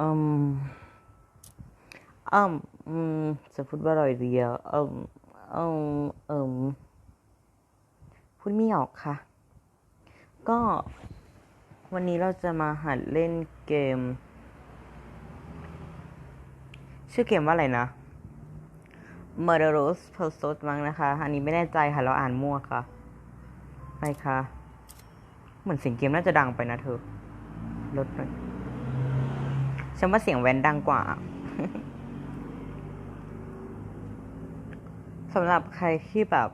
อืมอืมอืมจะพูดว่าอะไรดีอะอืมอืมอืมพูดไม่ออกค่ะ ก็วันนี้เราจะมาหัดเล่นเกม ชื่อเกมว่าอะไรนะ Murderous Pursuit มั้งนะคะ อันนี้ไม่แน่ใจค่ะ เราอ่านมั่วค่ะ ไปค่ะ เหมือนเสียงเกมน่าจะดังไปนะเธอ ลดหน่อย ฉันว่าเสียงแวนดังกว่าสำหรับใครที่แบบ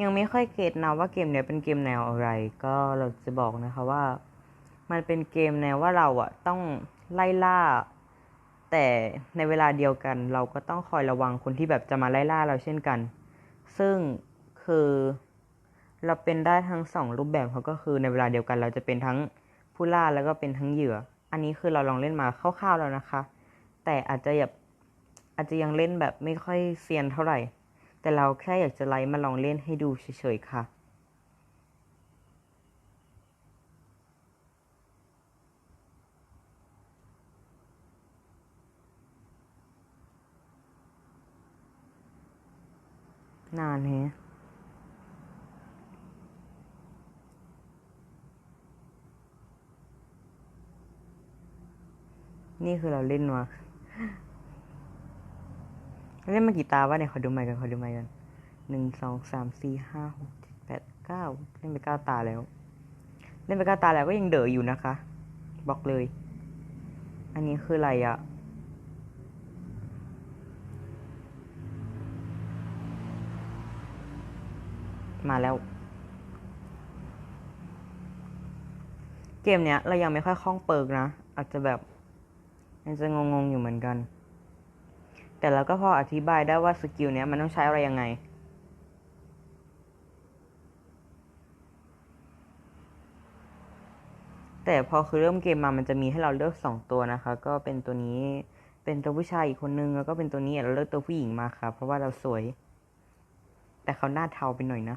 ยังไม่ค่อยเก็ตนะว่าเกมเนี้ยเป็นเกมแนวอะไร ก็เราจะบอกนะคะว่า มันเป็นเกมแนวว่าเราอะต้องไล่ล่า แต่ในเวลาเดียวกัน เราก็ต้องคอยระวังคนที่แบบจะมาไล่ล่าเราเช่นกัน ซึ่งคือเราเป็นได้ทั้งสองรูปแบบเขาก็คือในเวลาเดียวกัน เราจะเป็นทั้งผู้ล่าแล้วก็เป็นทั้งเหยื่อ อันนี้คือเราลองเล่นมาคร่าวๆแล้วนะคะ แต่อาจจะแบบอาจจะยังเล่นแบบไม่ค่อยเซียนเท่าไหร่ แต่เราแค่อยากจะไลฟ์มาลองเล่นให้ดูเฉยๆค่ะนานแฮะ นี่คือเราเล่นมาเล่นมากี่ตาวะเนี่ยขอดูใหม่กันขอดูใหม่กันหนึ่งสองสามสี่ห้าหกเจ็ดแปดเก้าเล่นไปเก้าตาแล้ว เล่นไปเก้าตาแล้วก็ยังเด๋ออยู่นะคะ บอกเลย อันนี้คืออะไรอะมาแล้ว เกมเนี้ยเรายังไม่ค่อยคล่องเปิกนะ อาจจะแบบ ยังจะงงๆอยู่เหมือนกัน แต่เราก็พออธิบายได้ว่าสกิลเนี้ยมันต้องใช้อะไรยังไง แต่พอคือเริ่มเกมมามันจะมีให้เราเลือกสองตัวนะคะ ก็เป็นตัวนี้เป็นตัวผู้ชายอีกคนนึงแล้วก็เป็นตัวนี้เราเลือกตัวผู้หญิงมาค่ะ เพราะว่าเราสวย แต่เขาหน้าเทาไปหน่อยนะ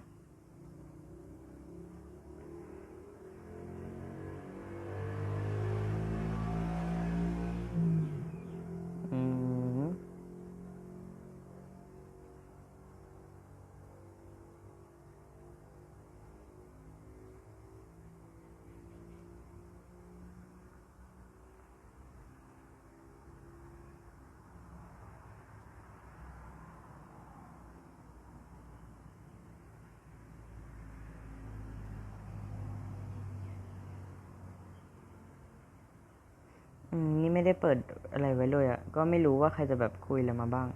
ไม่ได้เปิดอะไรไว้เลยอะ่ะ ก็ไม่รู้ว่าใครจะแบบคุยอะไรมาบ้าง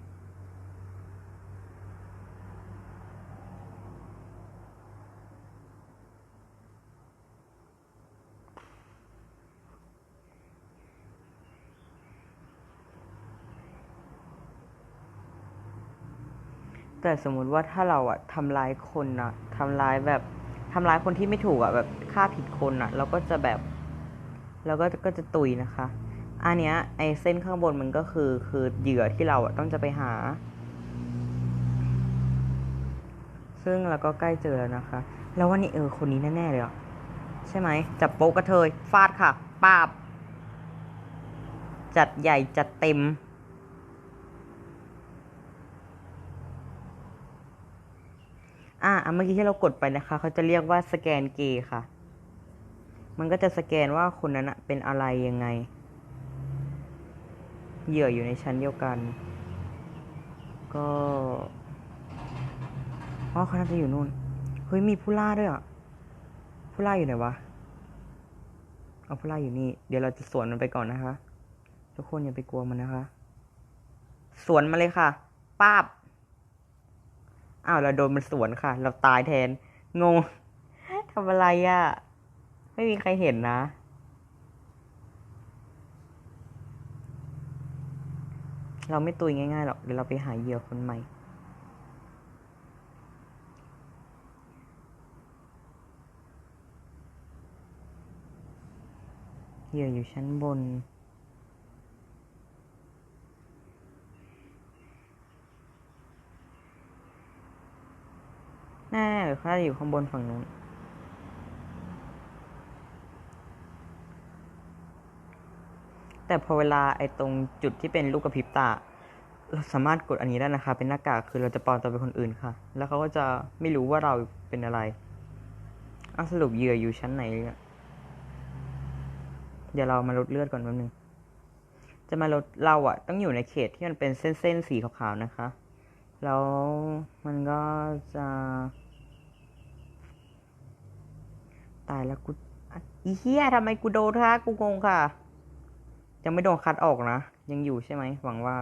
แต่สมมุติว่าถ้าเราอะทำร้ายคนอะทำร้ายแบบทำร้ายคนที่ไม่ถูกอะแบบฆ่าผิดคนอะเราก็จะแบบเราก็ก็จะตุยนะคะ อันเนี้ยไอเส้นข้างบนมันก็คือคือเหยื่อที่เราอะต้องจะไปหา ซึ่งเราก็ใกล้เจอแล้วนะคะ แล้วว่านี่เออคนนี้แน่ๆเลยอะใช่ไหมจับโป๊กกระเทยฟาดค่ะปาบ จัดใหญ่จัดเต็มอ่าเมื่อกี้ที่เรากดไปนะคะ เขาจะเรียกว่าสแกนเกย์ค่ะ มันก็จะสแกนว่าคนนั้นเป็นอะไรยังไง เหยื่ออยู่ในชั้นเดียวกัน ก็อ๋อเขาน่าจะอยู่นู่น เฮ้ยมีผู้ล่าด้วยอะ ผู้ล่าอยู่ไหนวะ เอาผู้ล่าอยู่นี่ เดี๋ยวเราจะสวนมันไปก่อนนะคะ ทุกคนอย่าไปกลัวมันนะคะ สวนมาเลยค่ะ ป้าบ อ้าวเราโดนมันสวนค่ะ เราตายแทน งงทำอะไรอะ่ะ ไม่มีใครเห็นนะ เราไม่ตุยง่ายๆหรอกเดี๋ยวเราไปหาเหยื่อคนใหม่ เหยื่ออยู่ชั้นบนแน่หรือเขาจะอยู่ข้างบนฝั่งนู้น แต่พอเวลาไอ้ตรงจุดที่เป็นลูกกระพริบตา เราสามารถกดอันนี้ได้นะคะ เป็นหน้ากากคือเราจะปลอมตัวเป็นคนอื่นค่ะ แล้วเขาก็จะไม่รู้ว่าเราเป็นอะไรอาสรุปเหยื่ออยู่ชั้นไหนเนี่ยเดี๋ยวเรามาลดเลือดก่อนแป๊บนึง จะมาลดเราอะต้องอยู่ในเขตที่มันเป็นเส้นๆสีขาวๆนะคะ แล้วมันก็จะ ตายแล้วกูอีเหี้ยทำไมกูโดนท่ากูงงค่ะ ยังไม่โดนคัดออกนะ ยังอยู่ใช่ไหมหวังว่า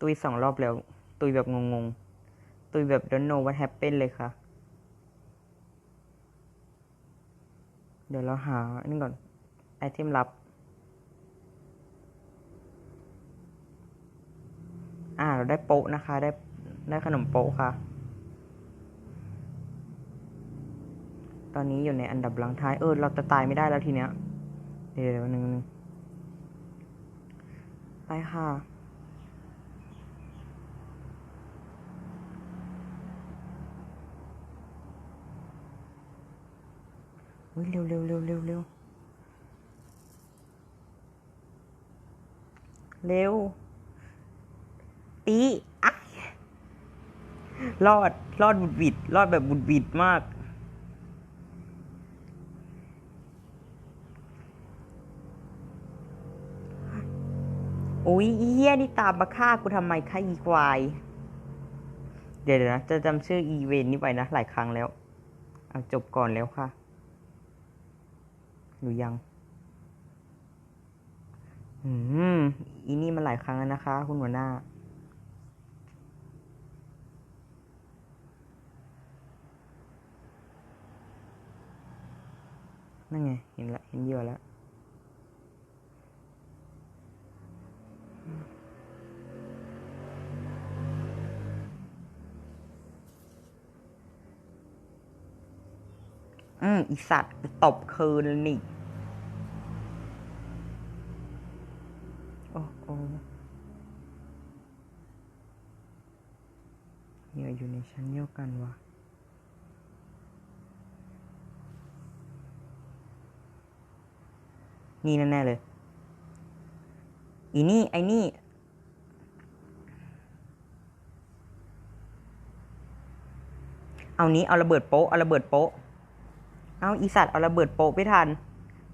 ตุยสองรอบแล้ว ตุยแบบงงๆ ตุยแบบ don't know what happened เลยค่ะ เดี๋ยวเราหาอันนี้ก่อน ไอเทมลับ อ่า เราได้โป๊ะนะคะ ได้ได้ขนมโป๊ะค่ะ อนนี้อยู่ในอันดับหลังท้าย เออ เราจะตายไม่ได้แล้วทีเนี้ย เดี๋ยวหนึ่งไปค่ะ อุ้ยเร็วเร็วเร็วเร็วเร็วเร็วปีอะรอด รอดบุดบิด รอดแบบบุดบิดมาก อุ้ยเหี้ยนี่ตามมาฆ่ากูทำไมคะอีควาย เดี๋ยวนะ จะจำชื่ออีเวนนี้ไปนะ หลายครั้งแล้ว เอาจบก่อนแล้วค่ะ หรือยัง อืม อีนี่มาหลายครั้งแล้วนะคะ คุณหัวหน้านั่นไง เห็นละ เห็นเยื่อแล้ว อืมอีสัตว์ตบคืนนี่โอ้โอ้เหยื่ออยู่ในชั้นเดียวกันวะนี่แน่ๆเลย อีนี่ ไอ้นี่เอานี้เอาระเบิดโป๊ะเอาระเบิดโป๊ะ เอาอีสัตว์เอาระเบิดโปะไม่ทัน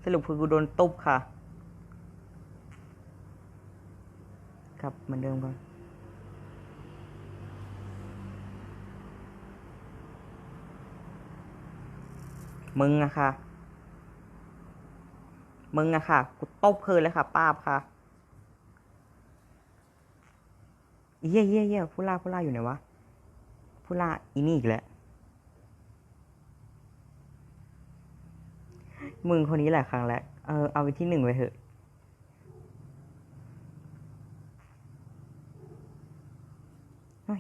สรุปคือกูโดนตุบค่ะกลับเหมือนเดิมก่อนมึงอะค่ะ มึงอะค่ะ กูตบคืนเลยค่ะ ป้าบค่ะเยี่ยเยี่ยเยี่ยผู้ล่าผู้ล่าอยู่ไหนวะ ผู้ล่าอีนี่อีกแล้ว มึงคนนี้แหละครั้งแรกเออ เอาไปที่หนึ่งไปเถอะ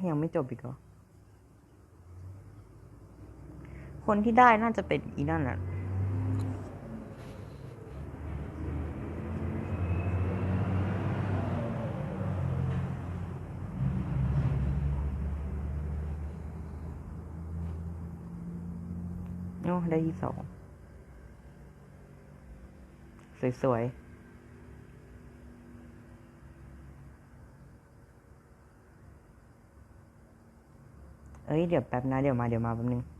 ยังไม่จบอีกเหรอ คนที่ได้น่าจะเป็นอีนั่นแหละโอ้ได้ที่สอง สวยๆเอ้ยเดี๋ยวแป๊บนะเดี๋ยวมาเดี๋ยวมาแป๊บนึง